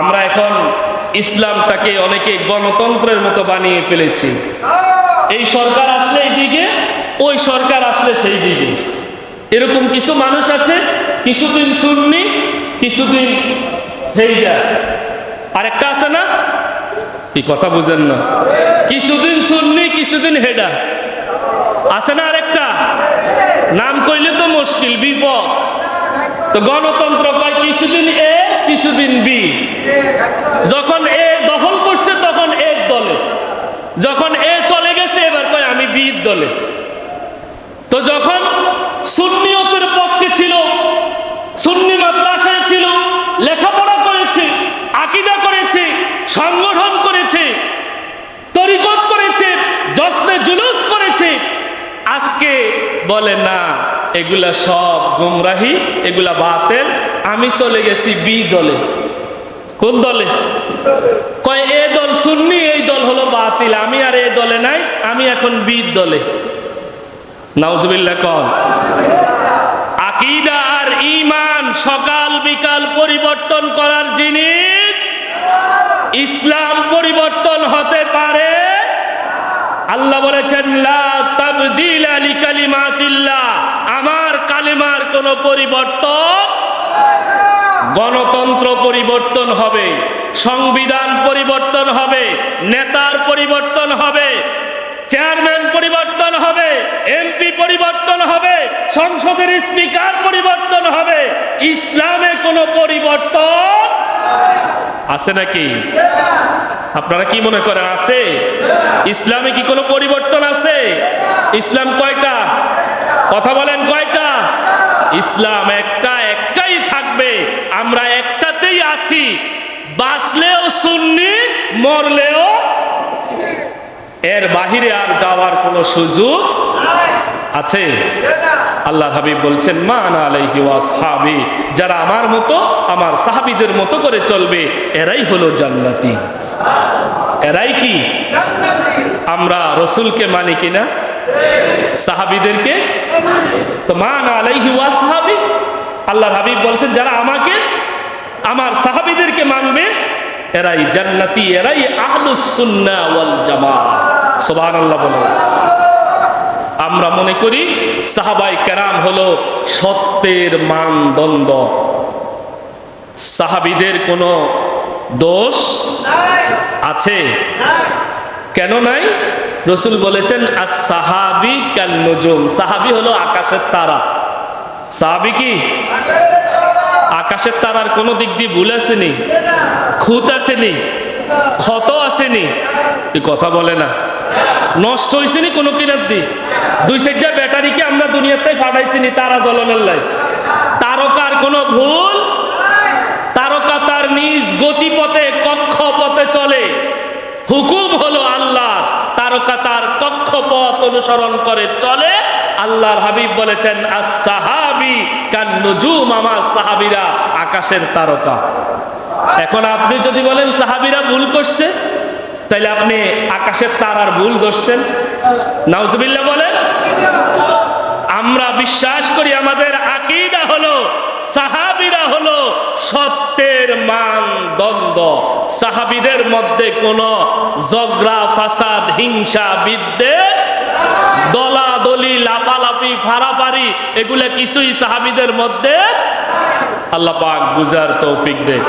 আমরা এখন ইসলামটাকে অনেকে গণতন্ত্রের মতো বানিয়ে ফেলেছি। এই সরকার আসলে এই দিকে ওই সরকার আসলে সেই দিকে এরকম কিছু মানুষ আছে, কিছুদিন সুন্নি, কিছুদিন হেইডা আরেকটা আছে না? কি কথা বুঝেন না? কিছুদিন সুন্নি, কিছুদিন হেডা আছে না আরেকটা? নাম কইলে তো মুশকিল, বিপদ। তো গণতন্ত্র কয় কিছুদিন এ, কিছুদিন বি। যখন এ দখল করছে, তখন এক দলে। যখন এ চলে গেছে, এবার কয় আমি বি দলে। তো যখন সুন্নিয়তের পক্ষে ছিল, সুন্নি মাদ্রাসায় ছিল, লেখাপড়া করেছে, আকিদা করেছে, সংগঠন করেছে, তরিকত করেছে, জশ্নে জুলুস করেছে, আজকে বলে না। এগুলা সব গুমরাহি, এগুলা বাতেল। আমি চলে গেছি বি দলে। কোন দলে? কয়, এ দল শুননি এই দল হলো বাতিল। আমি আর এ দলে নাই, আমি এখন বি দলে। নাউজুবিল্লাহ কন। আকিদা আর ইমান সকাল বিকাল পরিবর্তন করার জিনিস। ইসলাম পরিবর্তন হতে পারে। আল্লাহ বলেছেন, লা তাবদিলা আমার কালিমার কোনো পরিবর্তন, গণতন্ত্র পরিবর্তন হবে, সংবিধান পরিবর্তন হবে, নেতার পরিবর্তন হবে, চেয়ারম্যান পরিবর্তন হবে, এমপি পরিবর্তন হবে, সংসদের স্পিকার পরিবর্তন হবে। ইসলামে কোনো পরিবর্তন আছে নাকি? আপনারা কি মনে করেন, আছে? ইসলামে কি কোনো পরিবর্তন আছে? ইসলাম কয়টা? কথা বলেন, কয়টা? ইসলাম একটা একটাই থাকবে, আমরা একটাতেই আসি বাঁচলেও শুননি মরলেও এর বাহিরে আর যাওয়ার কোনো সুযোগ আছে? আল্লাহ হাবিব বলছেন মান আলাইহি ওয়াসহাবি। যারা আমার মতো, আমার সাহাবীদের মতো করে চলবে, এরাই হলো জান্নাতি। এরাই কি? আমরা রসুলকে মানি কিনা? সাহাবীদেরকে তো মান আলাইহি ওয়াসহাবি আল্লাহ হাবিব বলছেন যারা আমাকে আমার সাহাবীদেরকে মানবে এরাই জান্নাতি এরাই আহলুস সুন্নাহ ওয়াল জামাত। সুবহানাল্লাহ বলো। আমরা মনে করি সাহাবাই কেরাম হলো সত্যের মানদণ্ড। সাহাবিদের কোনো দোষ আছে? কেন নাই? রসুল বলেছেন আর সাহাবি কাল নজুম সাহাবি হলো আকাশের তারা। সাহাবি কি? আকাশের তারার কোনো দিক দিয়ে ভুল আসেনি, খুঁত আসেনি ক্ষত আসেনি। এই কথা বলে না। নষ্ট হয়েছে নি কোনো কিনার দি দুই সাইডটা ব্যাটারিকে আমরা দুনিয়াতে ফাটাইছি নি তারা জ্বলনের লাই? তারকার কোনো ভুল? তারকা তার নিজ গতিপথে কক্ষপথে চলে হুকুম হলো আল্লাহ তারকা তার কক্ষপথ অনুসরণ করে চলে। আল্লাহর হাবিব বলেছেন আর সাহাবি কান নজুম আমার সাহাবিরা আকাশের তারকা। এখন আপনি যদি বলেন, সাহাবিরা ভুল করছে তাইলে আপনি আকাশের তারার ভুল ধরছেন। নাউজুবিল্লাহ বলেন, আমরা বিশ্বাস করি আমাদের আকিদা হলো, সাহাবিরা হলো সত্যের মান মানদণ্ড সাহাবিদের মধ্যে কোনো জগরা ফাসাদ, হিংসা, বিদ্বেষ, দলাদলি লাপালাপি ফারাফারি এগুলো কিছুই সাহাবিদের মধ্যে আল্লাহ পাক বুঝার তৌফিক দেয়।